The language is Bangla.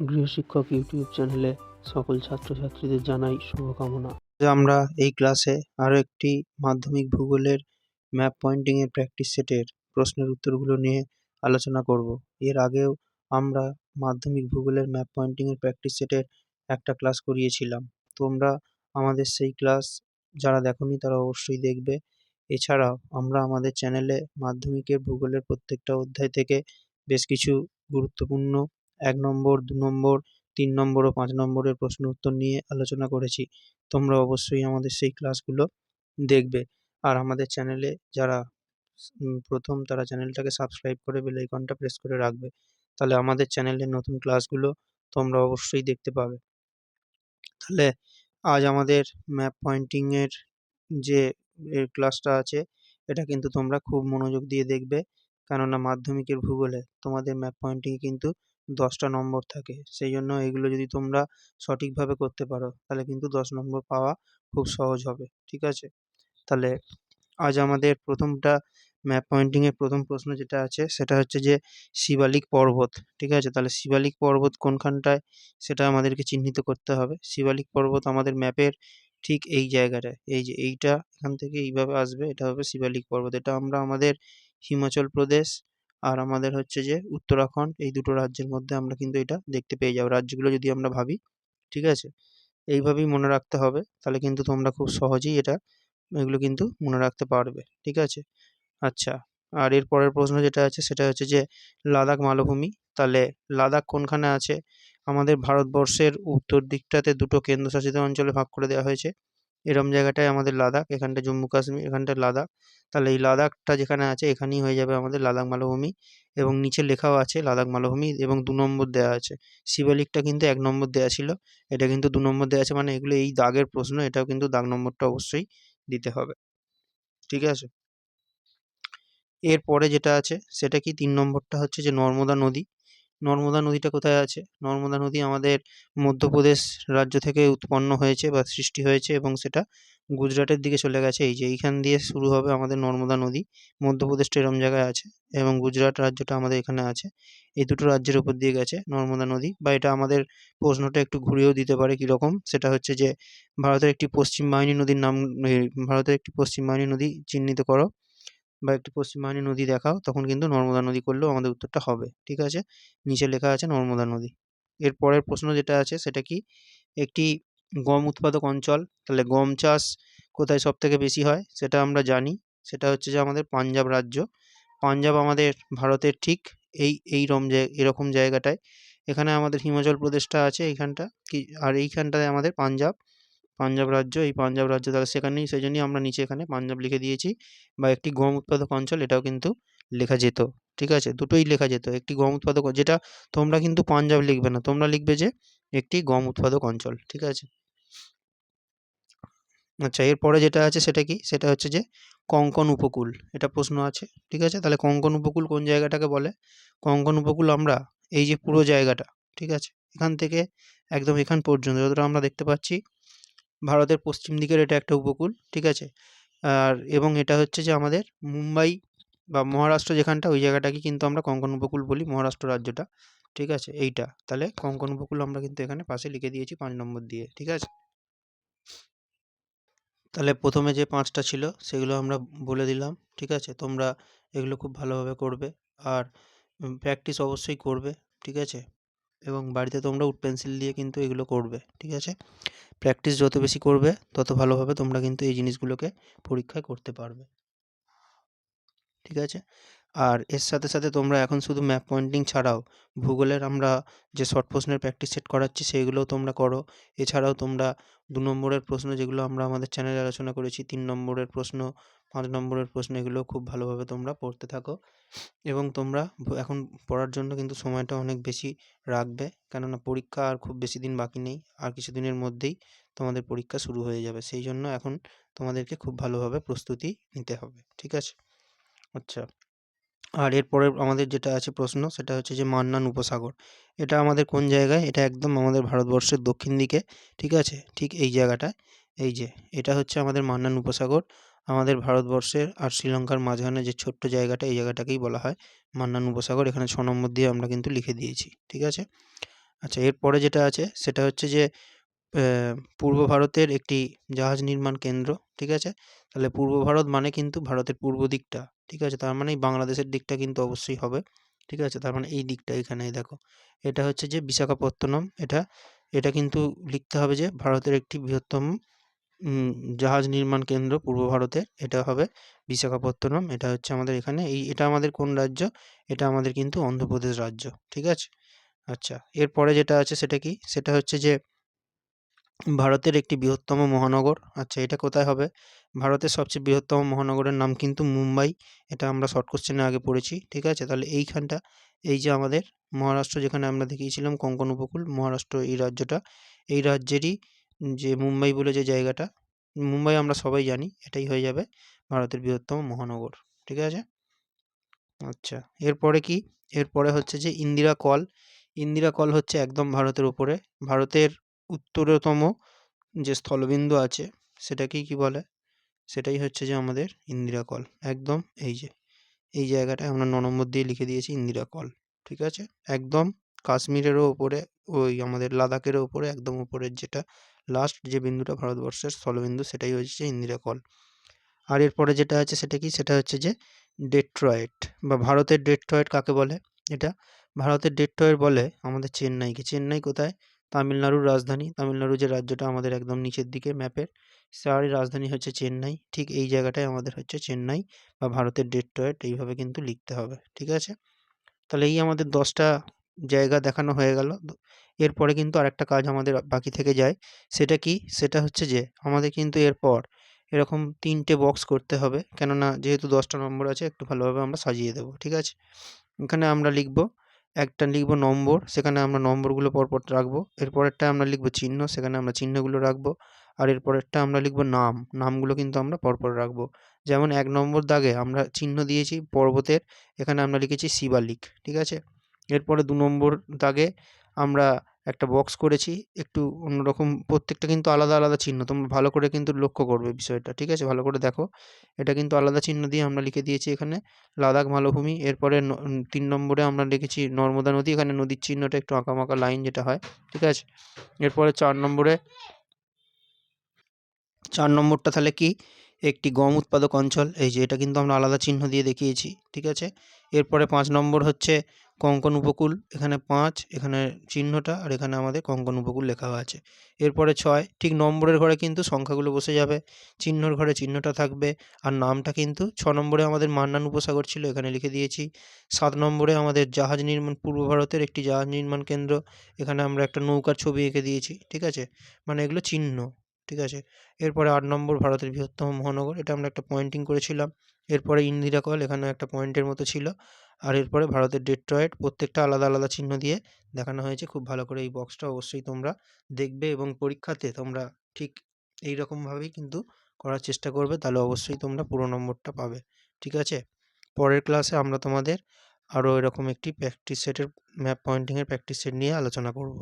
গৃহশিক্ষক ইউটিউব চ্যানেলে সকল ছাত্রছাত্রীদের জানাই শুভকামনা। আমরা এই ক্লাসে আরও একটি মাধ্যমিক ভূগোলের ম্যাপ পয়েন্টিংয়ের প্র্যাকটিস সেটের প্রশ্নের উত্তরগুলো নিয়ে আলোচনা করব। এর আগেও আমরা মাধ্যমিক ভূগোলের ম্যাপ পয়েন্টিংয়ের প্র্যাকটিস সেটের একটা ক্লাস করিয়েছিলাম। তোমরা আমাদের সেই ক্লাস যারা দেখোনি তারা অবশ্যই দেখবে। এছাড়াও আমরা আমাদের চ্যানেলে মাধ্যমিকের ভূগোলের প্রত্যেকটা অধ্যায় থেকে বেশ কিছু গুরুত্বপূর্ণ এক নম্বর, দু নম্বর, তিন নম্বর ও পাঁচ নম্বরের প্রশ্ন উত্তর নিয়ে আলোচনা করেছি। তোমরা অবশ্যই আমাদের সেই ক্লাসগুলো দেখবে। আর আমাদের চ্যানেলে যারা প্রথম তারা চ্যানেলটাকে সাবস্ক্রাইব করে বেল আইকনটা প্রেস করে রাখবে। তাহলে আমাদের চ্যানেলের নতুন ক্লাসগুলো তোমরা অবশ্যই দেখতে পাবে। তাহলে আজ আমাদের ম্যাপ পয়েন্টিংয়ের যে ক্লাসটা আছে, এটা কিন্তু তোমরা খুব মনোযোগ দিয়ে দেখবে। কেননা মাধ্যমিকের ভূগোলে তোমাদের ম্যাপ পয়েন্টিংয়ে কিন্তু দশটা নম্বর থাকে। সেই জন্য এগুলো যদি তোমরা সঠিকভাবে করতে পারো, তাহলে কিন্তু দশ নম্বর পাওয়া খুব সহজ হবে, ঠিক আছে? তাহলে আজ আমাদের প্রথমটা ম্যাপ পয়েন্টিংয়ের প্রথম প্রশ্ন যেটা আছে, সেটা হচ্ছে যে শিবালিক পর্বত, ঠিক আছে? তাহলে শিবালিক পর্বত কোনখানটায়? সেটা আমাদেরকে চিহ্নিত করতে হবে। শিবালিক পর্বত আমাদের ম্যাপের ঠিক এই জায়গাটায়। এই যে এইটা এখান থেকে এইভাবে আসবে, এটা হবে শিবালিক পর্বত। এটা আমরা আমাদের হিমাচল প্রদেশ আর আমাদের হচ্ছে যে উত্তরাখণ্ড, এই দুটো রাজ্যের মধ্যে আমরা কিন্তু এটা দেখতে পেয়ে যাব। রাজ্যগুলো যদি আমরা ভাবি, ঠিক আছে? এইভাবেই মনে রাখতে হবে, তাহলে কিন্তু তোমরা খুব সহজেই এটা, এগুলো কিন্তু মনে রাখতে পারবে, ঠিক আছে? আচ্ছা আর এর পরের প্রশ্ন যেটা আছে, সেটা হচ্ছে যে লাদাখ মালভূমি, তাহলে লাদাখ কোনখানে আছে? আমাদের ভারতবর্ষের উত্তর দিকটাতে দুটো কেন্দ্রশাসিত অঞ্চলে ভাগ করে দেওয়া হয়েছে। এরম জায়গাটায় আমাদের লাদাখ, এখানটা জম্মু কাশ্মীর, এখানটা লাদাখ। তাহলে এই লাদাখটা যেখানে আছে, এখানেই হয়ে যাবে আমাদের লাদাখ মালভূমি এবং নিচে লেখাও আছে লাদাখ মালভূমি এবং দু নম্বর দেওয়া আছে। শিবালিকটা কিন্তু এক নম্বর দেওয়া ছিল, এটা কিন্তু দু নম্বর দেওয়া আছে মানে এগুলো এই দাগের প্রশ্ন, এটাও কিন্তু দাগ নম্বরটা অবশ্যই দিতে হবে। ঠিক আছে? এরপরে যেটা আছে, সেটা কি? তিন নম্বরটা হচ্ছে যে নর্মদা নদী। নর্মদা নদীটা কোথায় আছে? নর্মদা নদী আমাদের মধ্যপ্রদেশ রাজ্য থেকে উৎপন্ন হয়েছে বা সৃষ্টি হয়েছে এবং সেটা গুজরাটের দিকে চলে গেছে। এই যে এইখান দিয়ে শুরু হবে আমাদের নর্মদা নদী। মধ্যপ্রদেশটা এরম জায়গায় আছে এবং গুজরাট রাজ্যটা আমাদের এখানে আছে। এই দুটো রাজ্যের উপর দিয়ে গেছে নর্মদা নদী। বা এটা আমাদের প্রশ্নটা একটু ঘুরিয়েও দিতে পারে কীরকম? সেটা হচ্ছে যে, ভারতের একটি পশ্চিম বাহিনী নদীর নাম, ভারতের একটি পশ্চিম বাহিনী নদী চিহ্নিত করো। বা একটি পশ্চিম বাহিনী নদী দেখাও, তখন কিন্তু নর্মদা নদী করলেও আমাদের উত্তরটা হবে, ঠিক আছে? নিচে লেখা আছে নর্মদা নদী। এর পরের প্রশ্ন যেটা আছে সেটা কি? একটি গম উৎপাদক অঞ্চল, তাহলে গম চাষ কোথায় সব থেকে বেশি হয়? সেটা আমরা জানি, সেটা হচ্ছে যে আমাদের পাঞ্জাব রাজ্য। পাঞ্জাব আমাদের ভারতের ঠিক এই এই রম এরকম জায়গাটায়। এখানে আমাদের হিমাচল প্রদেশটা আছে এইখানটা, কি, আর এইখানটায় আমাদের পাঞ্জাব। পাঞ্জাব রাজ্য, এই পাঞ্জাব রাজ্য তাহলে সেখানেই সেই জন্যই আমরা নিচে এখানে পাঞ্জাব লিখে দিয়েছি বা একটি গম উৎপাদক অঞ্চল, এটাও কিন্তু লেখা যেত। ঠিক আছে? দুটোই লেখা যেত। একটি গম উৎপাদক যেটা তোমরা কিন্তু পাঞ্জাব লিখবে না, তোমরা লিখবে যে একটি গম উৎপাদক অঞ্চল। ঠিক আছে? আচ্ছা এরপরে যেটা আছে সেটা কি? সেটা হচ্ছে যে কঙ্কন উপকূল, এটা প্রশ্ন আছে। ঠিক আছে? তাহলে কঙ্কন উপকূল কোন জায়গাটাকে বলে? কঙ্কন উপকূল আমরা, এই যে পুরো জায়গাটা, ঠিক আছে? এখান থেকে একদম এখান পর্যন্ত, যতটা আমরা দেখতে পাচ্ছি ভারতের পশ্চিম দিকের এটা একটা উপকূল, ঠিক আছে? আর এবং এটা হচ্ছে যে আমাদের মুম্বাই বা মহারাষ্ট্র যেখানটা, ওই জায়গাটাকে কিন্তু আমরা কঙ্কন উপকূল বলি, মহারাষ্ট্র রাজ্যটা, ঠিক আছে? এইটা। তাহলে কঙ্কন উপকূল আমরা কিন্তু এখানে পাশে লিখে দিয়েছি পাঁচ নম্বর দিয়ে, ঠিক আছে? তাহলে প্রথমে যে পাঁচটা ছিল, সেগুলো আমরা বলে দিলাম, ঠিক আছে? তোমরা এগুলো খুব ভালোভাবে করবে, আর প্র্যাকটিস অবশ্যই করবে, ঠিক আছে? এবং বাড়িতে তোমরা উড পেন্সিল দিয়ে কিন্তু এগুলো করবে, ঠিক আছে? প্র্যাকটিস যত বেশি করবে, তত ভালোভাবে তোমরা কিন্তু এই জিনিসগুলোকে পরীক্ষায় করতে পারবে। ঠিক আছে? আর এর সাথে সাথে তোমরা এখন শুধু ম্যাপ পয়েন্টিং ছাড়াও ভূগোলের আমরা যে শর্ট প্রশ্নের প্র্যাকটিস সেট করাচ্ছি সেইগুলোও তোমরা করো। এছাড়াও তোমরা দু নম্বরের প্রশ্ন যেগুলো আমরা আমাদের চ্যানেলে আলোচনা করেছি, তিন নম্বরের প্রশ্ন, পাঁচ নম্বরের প্রশ্ন এগুলো খুব ভালোভাবে তোমরা পড়তে থাকো। এবং তোমরা এখন পড়ার জন্য কিন্তু সময়টা অনেক বেশি রাখবে। কেননা পরীক্ষা আর খুব বেশি দিন বাকি নেই। আর কিছু দিনের মধ্যেই তোমাদের পরীক্ষা শুরু হয়ে যাবে। সেই জন্য এখন তোমাদেরকে খুব ভালোভাবে প্রস্তুতি নিতে হবে। ঠিক আছে? আচ্ছা। আর এরপরে আমাদের যেটা আছে প্রশ্ন, সেটা হচ্ছে যে মান্নান উপসাগর। এটা আমাদের কোন জায়গায়? এটা একদম আমাদের ভারতবর্ষের দক্ষিণ দিকে, ঠিক আছে? ঠিক এই জায়গাটায়। এই যে, এটা হচ্ছে আমাদের মান্নান উপসাগর। আমাদের ভারতবর্ষের আর শ্রীলঙ্কার মাঝখানে যে ছোট্ট জায়গাটা, এই জায়গাটাকেই বলা হয় মান্নান উপসাগর। এখানে ছ নম্বর দিয়ে আমরা কিন্তু লিখে দিয়েছি, ঠিক আছে? আচ্ছা এরপরে যেটা আছে, সেটা হচ্ছে যে পূর্ব ভারতের একটি জাহাজ নির্মাণ কেন্দ্র, ঠিক আছে? তাহলে পূর্ব ভারত মানে কিন্তু ভারতের পূর্ব দিকটা, ঠিক আছে? তার মানে বাংলাদেশের দিকটা কিন্তু অবশ্যই হবে, ঠিক আছে? তার মানে এই দিকটা এখানে দেখো। এটা হচ্ছে যে বিশাখাপত্তনম, এটা এটা কিন্তু লিখতে হবে যে ভারতের একটি বৃহত্তম জাহাজ নির্মাণ কেন্দ্র পূর্ব ভারতে, এটা হবে বিশাখাপত্তনম, এটা হচ্ছে আমাদের এখানে, এই, এটা আমাদের কোন রাজ্য? এটা আমাদের কিন্তু অন্ধ্রপ্রদেশ রাজ্য, ঠিক আছে? আচ্ছা এরপরে যেটা আছে সেটা কি? সেটা হচ্ছে যে ভারতের একটি বৃহত্তম মহানগর। আচ্ছা এটা কোথায় হবে? ভারতের সবচেয়ে বৃহত্তম মহানগরের নাম কিন্তু মুম্বাই। এটা আমরা শর্ট কোশ্চেনে আগে পড়েছি, ঠিক আছে? তাহলে এইখানটা, এই যে আমাদের মহারাষ্ট্র যেখানে আমরা দেখিয়েছিলাম কোঙ্কণ উপকূল, মহারাষ্ট্র এই রাজ্যটা, এই রাজ্যেরই যে মুম্বাই বলে যে জায়গাটা, মুম্বাই আমরা সবাই জানি, এটাই হয়ে যাবে ভারতের বৃহত্তম মহানগর, ঠিক আছে? আচ্ছা এরপরে কি? এরপরে হচ্ছে যে ইন্দিরা কল। ইন্দিরা কল হচ্ছে একদম ভারতের উপরে। ভারতের উত্তরতম যে স্থলবিন্দু আছে, সেটাকেই কি বলে? সেটাই হচ্ছে যে আমাদের ইন্দিরা কল। একদম এই যে, এই জায়গাটায় আমরা ন নম্বর দিয়ে লিখে দিয়েছি ইন্দিরা কল, ঠিক আছে? একদম কাশ্মীরেরও ওপরে, ওই আমাদের লাদাখেরও ওপরে, একদম উপরের যেটা লাস্ট যে বিন্দুটা ভারতবর্ষের স্থলবিন্দু, সেটাই হচ্ছে ইন্দিরা কল। আর এরপরে যেটা আছে সেটা কি? সেটা হচ্ছে যে ডেট্রয়েট, বা ভারতের ডেট্রয়েট কাকে বলে? এটা ভারতের ডেট্রয়েট বলে আমাদের চেন্নাইকে। চেন্নাই কোথায়? তামিলনাড়ুর রাজধানী। তামিলনাড়ু যে রাজ্যটা আমাদের একদম নিচের দিকে ম্যাপের তারই রাজধানী হচ্ছে চেন্নাই। ঠিক এই জায়গাটায় আমাদের হচ্ছে চেন্নাই বা ভারতের ডেট্রয়েট, এইভাবে কিন্তু লিখতে হবে। ঠিক আছে? তাহলে এই আমাদের দশটা জায়গা দেখানো হয়ে গেল। এরপরে কিন্তু আরেকটা কাজ আমাদের বাকি থেকে যায়। সেটা কি? সেটা হচ্ছে যে, আমাদের কিন্তু এরপর এরকম তিনটে বক্স করতে হবে। কেননা যেহেতু দশটা নম্বর আছে, একটু ভালোভাবে আমরা সাজিয়ে দেবো। ঠিক আছে? এখানে আমরা লিখব একটা লিখব নম্বর, সেখানে আমরা নম্বরগুলো পরপর রাখব। এরপরেরটা আমরা লিখব চিহ্ন, সেখানে আমরা চিহ্নগুলো রাখব। আর এরপরেরটা আমরা লিখব নাম, নামগুলো কিন্তু আমরা পরপর রাখব। যেমন এক নম্বর দাগে আমরা চিহ্ন দিয়েছি পর্বতের, এখানে আমরা লিখেছি শিবালিক, ঠিক আছে? এরপরে দু নম্বর দাগে আমরা একটা বক্স করেছি, একটু অন্যরকম, প্রত্যেকটা কিন্তু আলাদা আলাদা চিহ্ন। তোমরা ভালো করে কিন্তু লক্ষ্য করবে বিষয়টা, ঠিক আছে? ভালো করে দেখো। এটা কিন্তু আলাদা চিহ্ন দিয়ে আমরা লিখে দিয়েছি এখানে, লাদাখ মালভূমি। এরপরে তিন নম্বরে আমরা লিখেছি নর্মদা নদী। এখানে নদীর চিহ্নটা একটু আঁকামাকা লাইন যেটা হয়, ঠিক আছে? এরপরে চার নম্বরে, চার নম্বরটা তাহলে কি? একটি গম উৎপাদক অঞ্চল। এই যে এটা কিন্তু আমরা আলাদা চিহ্ন দিয়ে দেখিয়েছি, ঠিক আছে? এরপরে পাঁচ নম্বর হচ্ছে কঙ্কন উপকূল, এখানে পাঁচ, এখানে চিহ্নটা আর এখানে আমাদের কঙ্কন উপকূল লেখা আছে। এরপরে ছয়, ঠিক নম্বরের ঘরে কিন্তু সংখ্যাগুলো বসে যাবে। চিহ্নর ঘরে চিহ্নটা থাকবে আর নামটা কিন্তু ছ নম্বরে আমাদের মান্নান উপসাগর ছিল, এখানে লিখে দিয়েছি। সাত নম্বরে আমাদের জাহাজ নির্মাণ, পূর্ব ভারতের একটি জাহাজ নির্মাণ কেন্দ্র, এখানে আমরা একটা নৌকার ছবি এঁকে দিয়েছি, ঠিক আছে? মানে এগুলো চিহ্ন, ঠিক আছে? এরপরে আট নম্বর ভারতের বৃহত্তম মহানগর, এটা আমরা একটা পয়েন্টিং করেছিলাম। এরপরে ইন্দিরা কল এখানে একটা পয়েন্টের মতো ছিল। আর এরপরে ভারতের ডেট্রয়েট প্রত্যেকটা আলাদা আলাদা চিহ্ন দিয়ে দেখানো হয়েছে। খুব ভালো করে এই বক্সটা অবশ্যই তোমরা দেখবে এবং পরীক্ষাতে তোমরা ঠিক এই রকমভাবেই কিন্তু করার চেষ্টা করবে। তাহলে অবশ্যই তোমরা পুরো নম্বরটা পাবে। ঠিক আছে? পরের ক্লাসে আমরা তোমাদের আরও এরকম একটি প্র্যাকটিস সেটের ম্যাপ পয়েন্টিংয়ের প্র্যাকটিস সেট নিয়ে আলোচনা করব।